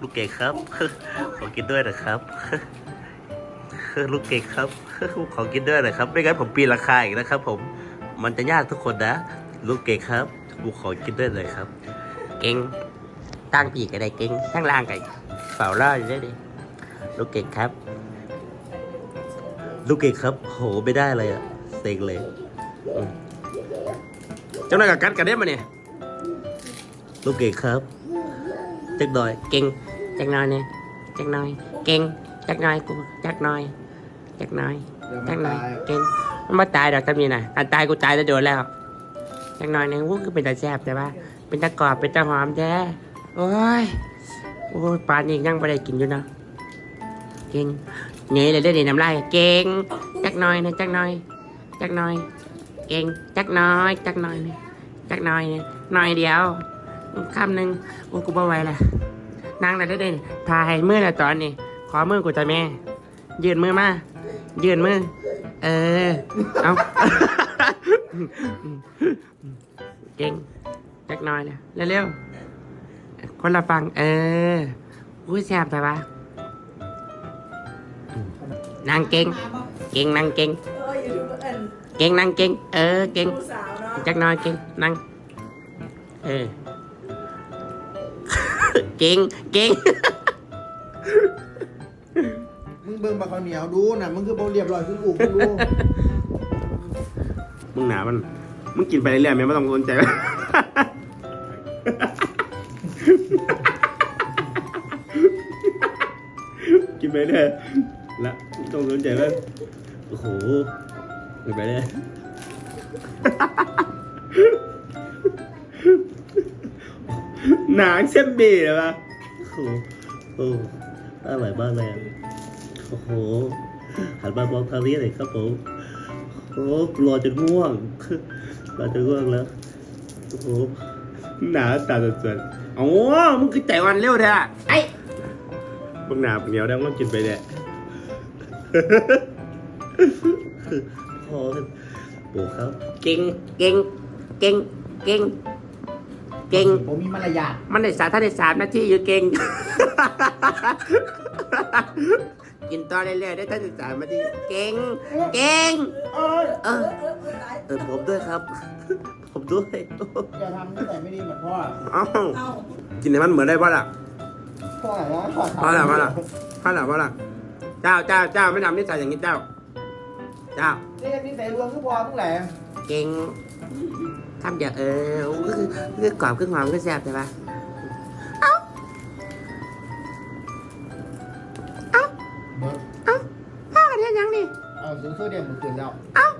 ลูกเก่งครับขอกินด้วยนะครับลูกเก่งครับขอกินด้วยนะครับไม่งั้นผมปีนราคาอีกนะครับ ผมมันจะยากทุกคนนะ ลูกเก่งครับกูขอกินด้วยเลยครับ เก่งตั้งปีกอะไรเก่งตั้งล่างไก่เฝ่าล่าอยู่ได้ดิลูกเก่งครับ ลูกเก่งครับ โหไม่ได้เลยอะเซ็งเลยเจ้าหน้ากับกัดกันได้มาเนี่ยลูกเก่งครับ จักหน่อยเก่งจักหน่อยเนี่ยจักหน่อย เก่งจักหน่อยกูจักหน่อยจักหน่อยเดี๋ยวจัมันกหน่อยตายเก่งมันไม่ตายดอกทำนี่นะอันตายกูตายจะโดนแล้วจักหน่อยหนึงวุ้คือเป็นตาแซ่บแต่ว่า เป็นตากรอบเป็นตาหอมแท้โอ้ยโอ้ยปลานี่ยังไม่ได้กินอยู่เนาะเก่งเหนื่อยเลยได้ดีน้ำลายเก่งจักหน่อยนะจักหน่อยจักหน่อย เก่งจักหน้อยจักหน่อยนะจักหน่อยนะหน่อยเดียว คำหนึ่งโอ้กูบ่ไหวละนั่งได้ได้ถ่ายมือละตอนนี้ ขอมือกูจะแม่ ยืนมือมา ยืนมือ เออ เอาเก่งจักน่อยนะเร็วๆ คนละฟัง เอออุ้ยแซ่บแต่ว่านั่งเก่ง เก่งนั่งเก่ง เก่งนั่งเก่ง เออ เก่งจักน่อยเก่งนั่งเออ เก่งเก่งมึงเบิ่งบะข้าวเหนียวดูนะมึงคือบ่เรียบร้อยคือกูมึงดูมึงหนามัน มึงกินไปเรื่อยๆไม่ต้องสนใจกินไปเรื่อยละไม่ต้องสนใจมันโอ้โหกินไปเรื่อย หนังเส้นบีเลยวะโอ้โหโอ้อร่อยมากเลยอะโอ้โหหันมามองทางนี้เลยครับผมโอ้รอจนง่วงรอจนง่วงแล้วโอ้โหหนาตาสดๆอ๋อมึงคือใจวันเร็วเด้อไอ้มึงหนาเหนียวได้มึงกินไปเนี่ยพอโอ้ครับเก่งเก่งเก่งเก่ง เก่ง ผมมีมารยาทมันได้สาท่านได้สามนาทีอยู่เก่ง กินต่อเรื่อยๆได้ท่านได้สามนาทีเก่ง เก่ง เอ้ยเออเออเออตายเออผมด้วยครับ ผมด้วยอย่าทำนิสัยไม่ดีเหมือนพ่อเอ้าเอ้ากินให้มันเหมือนได้ป่ะล่ะพ่ออะไรนะพ่อพ่อละพ่อละพ่อละพ่อละเจ้าเจ้าเจ้าไม่ทำนิสัยอย่างนี้เจ้า เจ้า นี่นิสัยรวมคือพ่อมึงแห ละเก่งทำอย่างเออก็คือคือกรอบคือหอมคือแซ่บใช่ปะเบิร์ดพ่อกันยังนี่เอาซื้อเครื่องเดียวมึงคืนแล้วเอ้ากูไปท่านมูดิ